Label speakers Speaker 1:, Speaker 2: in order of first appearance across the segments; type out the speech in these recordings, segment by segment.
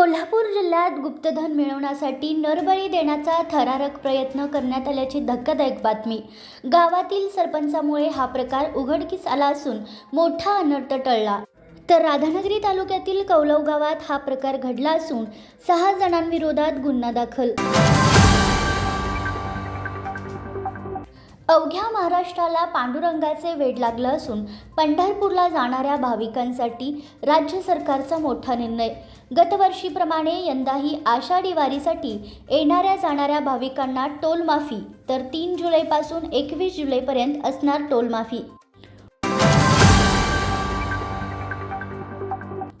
Speaker 1: कोल्हापूर जिल्ह्यात गुप्तधन मिळवण्यासाठी नरबळी देण्याचा थरारक प्रयत्न करण्यात आल्याची धक्कादायक बातमी. गावातील सरपंचामुळे हा प्रकार उघडकीस आला असून मोठा अनर्थ टळला. तर राधानगरी तालुक्यातील कौलव गावात हा प्रकार घडला असून सहा जणांविरोधात गुन्हा दाखल. अवघ्या महाराष्ट्राला पांडुरंगाचे वेड लागलं असून पंढरपूरला जाणाऱ्या भाविकांसाठी राज्य सरकारचा मोठा निर्णय. गतवर्षीप्रमाणे यंदाही आषाढी वारीसाठी येणाऱ्या जाणाऱ्या भाविकांना टोलमाफी तर तीन जुलैपासून एकवीस जुलैपर्यंत असणार टोलमाफी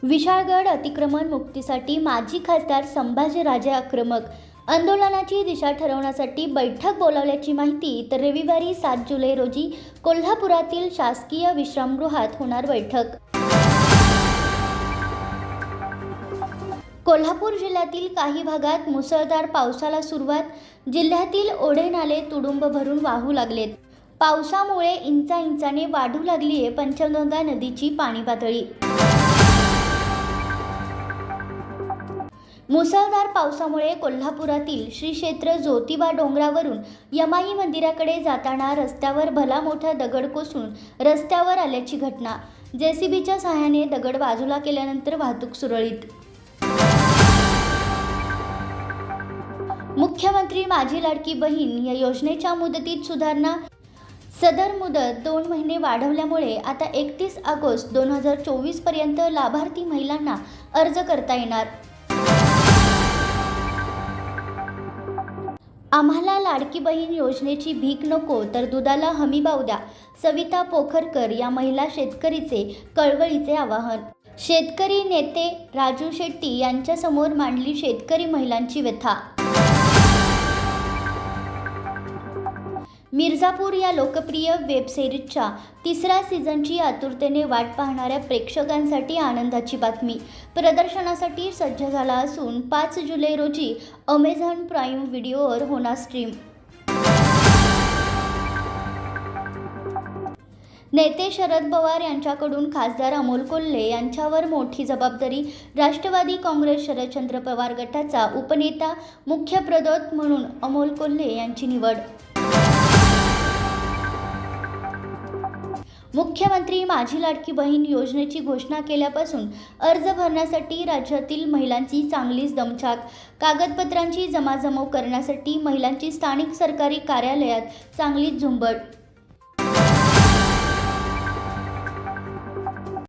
Speaker 1: विशाळगड अतिक्रमण मुक्तीसाठी माजी खासदार संभाजीराजे आक्रमक आंदोलनाची दिशा ठरवण्यासाठी बैठक बोलावल्याची माहिती तर रविवारी सात जुलै रोजी कोल्हापुरातील शासकीय विश्रामगृहात होणार बैठक. कोल्हापूर जिल्ह्यातील काही भागात मुसळधार पावसाला सुरुवात. जिल्ह्यातील ओढे नाले तुडुंब भरून वाहू लागलेत. पावसामुळे इंचा इंचाने वाढू लागली आहे पंचगंगा नदीची पाणी पातळी. मुसळधार पावसामुळे कोल्हापुरातील श्री क्षेत्र ज्योतिबा डोंगरावरून यमाई मंदिराकडे जाताना रस्त्यावर भला मोठा दगड कोसळून रस्त्यावर आल्याची घटना. जेसीबीच्या सहाय्याने दगड बाजूला केल्यानंतर वाहतूक सुरळीत. मुख्यमंत्री माझी लाडकी बहीण या योजनेच्या मुदतीत सुधारणा. सदर मुदत दोन महिने वाढवल्यामुळे आता एकतीस ऑगस्ट दोन हजार चोवीसपर्यंत लाभार्थी महिलांना अर्ज करता येणार. आम्हाला लाडकी बहीण योजनेची भीक नको तर दुधाला हमीभाव द्या. सविता पोखरकर या महिला शेतकरीचे कळवळीचे आवाहन. शेतकरी नेते राजू शेट्टी यांच्यासमोर मांडली शेतकरी महिलांची व्यथा मिर्झापूर या लोकप्रिय वेबसिरीजच्या तिसऱ्या सीझनची आतुरतेने वाट पाहणाऱ्या प्रेक्षकांसाठी आनंदाची बातमी. प्रदर्शनासाठी सज्ज झाला असून पाच जुलै रोजी अमेझॉन प्राईम व्हिडिओवर होणार स्ट्रीम नेते शरद पवार यांच्याकडून खासदार अमोल कोल्हे यांच्यावर मोठी जबाबदारी. राष्ट्रवादी काँग्रेस शरदचंद्र पवार गटाचा उपनेता मुख्य प्रदोत म्हणून अमोल कोल्हे यांची निवड. मुख्यमंत्री माझी लाडकी बहीण योजनेची घोषणा केल्यापासून अर्ज भरण्यासाठी राज्यातील महिलांची चांगलीच दमछाक कागदपत्रांची जमाजमव करण्यासाठी महिलांची स्थानिक सरकारी कार्यालयात चांगलीच झुंबड